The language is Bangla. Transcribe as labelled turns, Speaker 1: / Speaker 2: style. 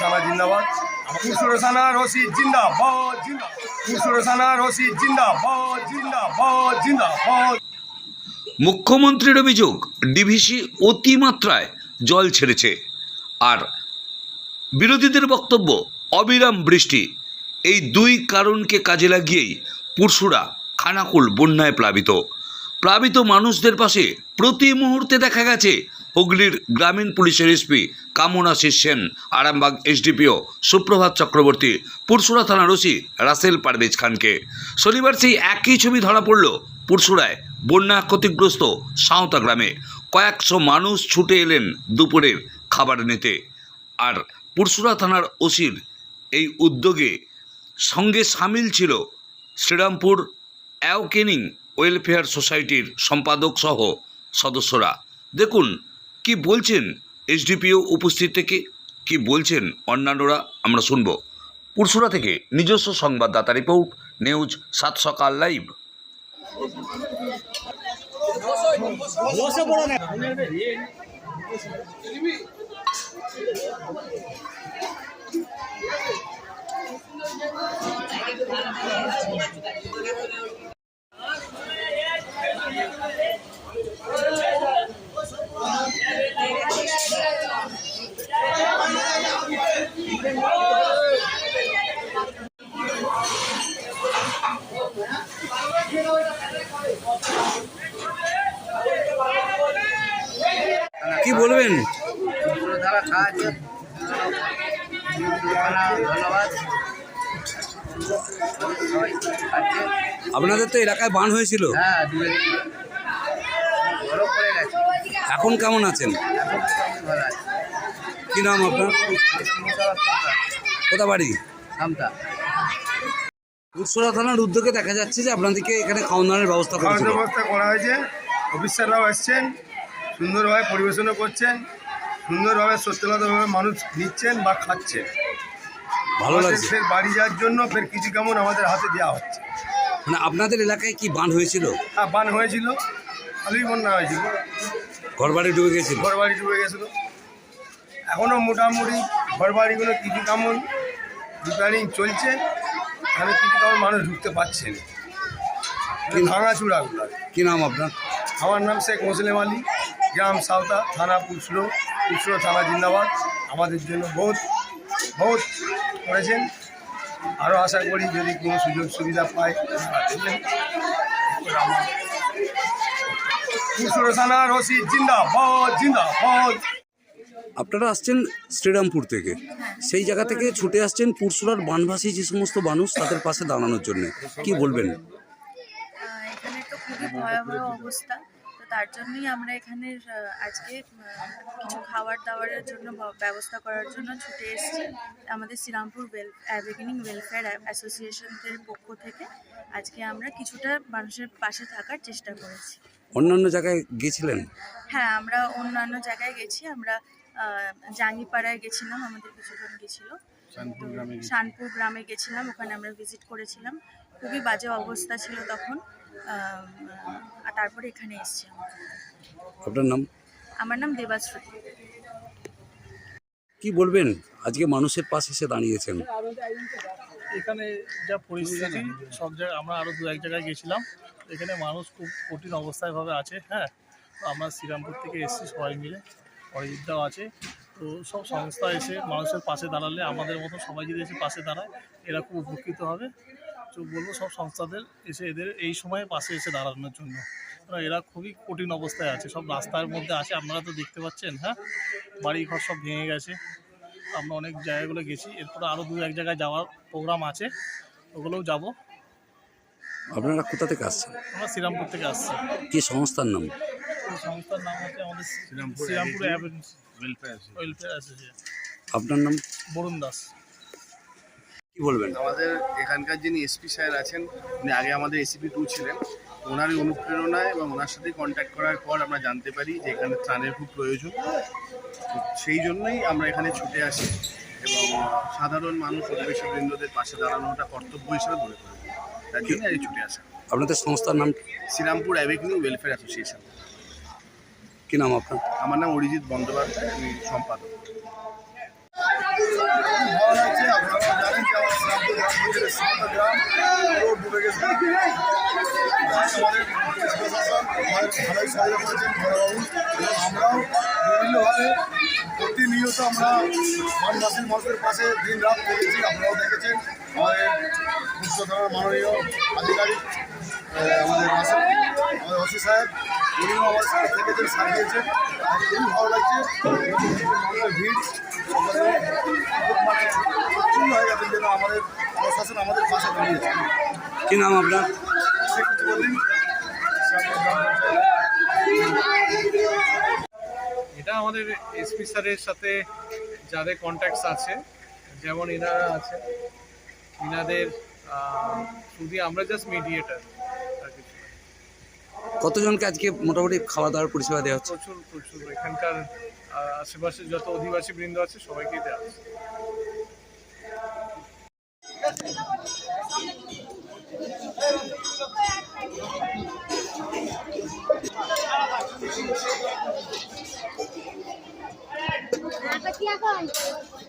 Speaker 1: থানা জিন্দাবাদ। পুরসুরা থানা রশিদ জিন্দাবাদ জিন্দাবাদ। পুরসুরা থানা রশিদ জিন্দাবাদ জিন্দাবাদ জিন্দাবাদ।
Speaker 2: মুখ্যমন্ত্রীর অভিযোগ, ডিভিসি অতিমাত্রায় জল ছেড়েছে। আর বিরোধীদের বক্তব্য, অবিরাম বৃষ্টি। এই দুই কারণকে কাজে লাগিয়েই পুরসুরা খানাকুল বন্যায় প্লাবিত। প্লাবিত মানুষদের পাশে প্রতি মুহূর্তে দেখা গেছে হুগলির গ্রামীণ পুলিশের এসপি কামনাশিস সেন, আরামবাগ এসডিপিও সুপ্রভাত চক্রবর্তী পুরসুরা থানার ওসি রাসেল পারভেজ খানকে। শনিবার সেই একই ছবি ধরা পড়ল পুরসুরায় বন্যা ক্ষতিগ্রস্ত সাঁওতা গ্রামে। কয়েকশো মানুষ ছুটে এলেন দুপুরের খাবার নিতে। আর পুরসুরা থানার ওসির এই উদ্যোগে সঙ্গে সামিল ছিল শ্রীরামপুর অ্যাওকেনিং ওয়েলফেয়ার সোসাইটির সম্পাদক সহ সদস্যরা। দেখুন কি বলছেন এসডিপিও উপস্থিত থেকে? কি বলছেন অন্যান্যরা? আমরা শুনব। পুরসুরা থেকে নিজস্ব সংবাদদাতা রিপোর্ট, নিউজ সাত সকাল লাইভ। কি বলবেন? আপনাদের তো এলাকায় বান হয়েছিল।
Speaker 3: হ্যাঁ
Speaker 2: এখন কেমন আছেন
Speaker 3: এখন মোটামুটি ভালো আছে
Speaker 2: কি নাম আপনার? কোথা বাড়ি?
Speaker 3: সামটা
Speaker 2: পুরসুরা থানার উদ্যোগে দেখা যাচ্ছে যে আপনাদেরকে এখানে খাওয়ান দাওয়ানোর ব্যবস্থা
Speaker 1: খাওয়ার ব্যবস্থা করা হয়েছে। অফিসাররাও এসছেন সুন্দরভাবে পরিবেশনও করছেন সুন্দরভাবে সত্যলতাভাবে মানুষ নিচ্ছেন বা খাচ্ছেন।
Speaker 2: ভালো লাগছে।
Speaker 1: ফের বাড়ি যাওয়ার জন্য ফের কিছু কেমন আমাদের হাতে দেওয়া হচ্ছে।
Speaker 2: মানে আপনাদের এলাকায় কি বান হয়েছিল?
Speaker 1: হ্যাঁ বান হয়েছিল ভালোই বন্যা হয়েছিল।
Speaker 2: ঘর বাড়ি ডুবে গেছিল?
Speaker 1: ঘর বাড়ি ডুবে গেছিল। এখনও মোটামুটি ঘর বাড়িগুলো কিছু কেমন রিপেয়ারিং চলছে। এখানে কিছু কেমন মানুষ ঢুকতে পারছে না। ভাঙাচুরাগুলো
Speaker 2: কি নাম আপনার?
Speaker 1: আমার নাম শেখ মুসলিম আলী। গ্রাম সাউতা থানা পুরসুরো পুরসুরো থানা জিন্দাবাদ। আমাদের জন্য বহুত বহুত করেছেন। আরও আশা করি যদি কোনো সুযোগ সুবিধা পায় পুরসুরো থানা রশিদ জিন্দাবাদ জিন্দাবাদ।
Speaker 2: আপনারা আসছেন শ্রীরামপুর থেকে। সেই জায়গা থেকে ছুটে আসছেন পুরসুরার বানভাসী যে সমস্ত মানুষ তাদের পাশে দাঁড়ানোর জন্য। কি বলবেন?
Speaker 4: এখানে তো খুবই ভয়াবহ অবস্থা। তো তার জন্যই আমরা এখানে আজকে কিছু খাবার দাবারের জন্য ব্যবস্থা করার জন্য ছুটে এসেছি। আমাদের শ্রীরামপুর ওয়েল অ্যাওয়েকেনিং ওয়েলফেয়ার অ্যাসোসিয়েশনের পক্ষ থেকে আজকে আমরা কিছুটা মানুষের পাশে থাকার চেষ্টা করেছি।
Speaker 2: অন্যান্য জায়গায় গিয়েছিলেন
Speaker 4: হ্যাঁ আমরা অন্যান্য জায়গায় গেছি। আমরা জাঙ্গিপাড়ায় গেছিলাম আমাদের কিছুজন গেছিল। শানপুর গ্রামে গেছিলাম ওখানে আমরা ভিজিট করেছিলাম। খুবই বাজে অবস্থা ছিল তখন। আর তারপরে এখানে এসেছি আমরা।
Speaker 2: আপনার নাম?
Speaker 4: আমার নাম দেবাশ্রুতি
Speaker 2: কি বলবেন? আজকে মানুষের পাশে এসে দাঁড়িয়েছেন।
Speaker 5: এখানে যা পরিস্থিতি সব জায়গায় আমরা আরও দু এক জায়গায় গেছিলাম। এখানে মানুষ খুব কঠিন অবস্থায় ভাবে আছে হ্যাঁ? তো আমরা শ্রীরামপুর থেকে এসেছি সবাই মিলে। অরিজিৎদাও আছে। তো সব সংস্থা এসে মানুষের পাশে দাঁড়ালে আমাদের মতো সবাই যদি এসে পাশে দাঁড়ায় এরা খুব উপকৃত হবে। তো বলব সব সংস্থাদের এসে এদের এই সময়ে পাশে এসে দাঁড়ানোর জন্য। এরা খুবই কঠিন অবস্থায় আছে সব রাস্তার মধ্যে আছে। আপনারা তো দেখতে পাচ্ছেন হ্যাঁ? বাড়ি ঘর সব ভেঙে গেছে। আমরা অনেক জায়গাগুলো গেছি। এরপরে আরও দু এক জায়গায় যাওয়ার প্রোগ্রাম আছে। ওগুলোও যাব।
Speaker 2: আপনারা কোথা থেকে আসছেন?
Speaker 5: আমরা শ্রীরামপুর থেকে আসছি।
Speaker 2: কি সংস্থার নাম?
Speaker 5: সংস্থার নাম হচ্ছে আমাদের শ্রীরামপুর ওয়েলফেয়ার ওয়েলফেয়ার অ্যাসোসিয়েশন
Speaker 2: আপনার নাম?
Speaker 5: বরুণ দাস।
Speaker 2: কি বলবেন?
Speaker 6: আমাদের এখানকার যিনি এসপি স্যার আছেন উনি আগে আমাদের এসিপি টু ছিলেন। ওনারই অনুপ্রেরণায় এবং ওনার সাথে কন্ট্যাক্ট করার পর আমরা জানতে পারি যে এখানে ত্রাণের খুব প্রয়োজন। সেই জন্যই আমরা এখানে ছুটে আসি এবং সাধারণ মানুষ অধিবেশী বৃন্দদের পাশে দাঁড়ানোটা কর্তব্য হিসেবে মনে করি। তার জন্য ছুটে আসা।
Speaker 2: আপনাদের সংস্থার নাম
Speaker 6: শ্রীরামপুর অ্যাভিনিউ ওয়েলফেয়ার অ্যাসোসিয়েশন
Speaker 2: কি নাম আপনার?
Speaker 6: আমার নাম অরিজিৎ বন্দ্যোপাধ্যায় আমি সম্পাদক।
Speaker 1: প্রতিনিয়ত আমরা বনবাসীর মানুষের পাশে দিন রাত করেছি আপনারাও দেখেছেন আমাদের উচ্চতর মাননীয় আধিকারিক আমাদের ওসি সাহেব উনিও আমার সাথে থেকেছেন সাথ দিয়েছেন আর খুবই ভালো লাগছে। মানুষের ভিড় মানে হয়ে যেন আমাদের প্রশাসন আমাদের পাশে দাঁড়িয়েছে।
Speaker 2: কি নাম আপনার?
Speaker 7: এটা আমাদের এসপি স্যারের সাথে যাদের কন্ট্যাক্টস আছে যেমন এনারা আছে এনাদের শুধু আমরা জাস্ট মিডিয়েটার আর কিছু।
Speaker 2: কতজনকে আজকে মোটামুটি খাওয়া দাওয়ার পরিষেবা দেওয়া হচ্ছে?
Speaker 7: প্রচুর প্রচুর। এখানকার আশেপাশে যত অধিবাসী বৃন্দ আছে সবাইকেই দেওয়া হচ্ছে।
Speaker 8: Apa aku?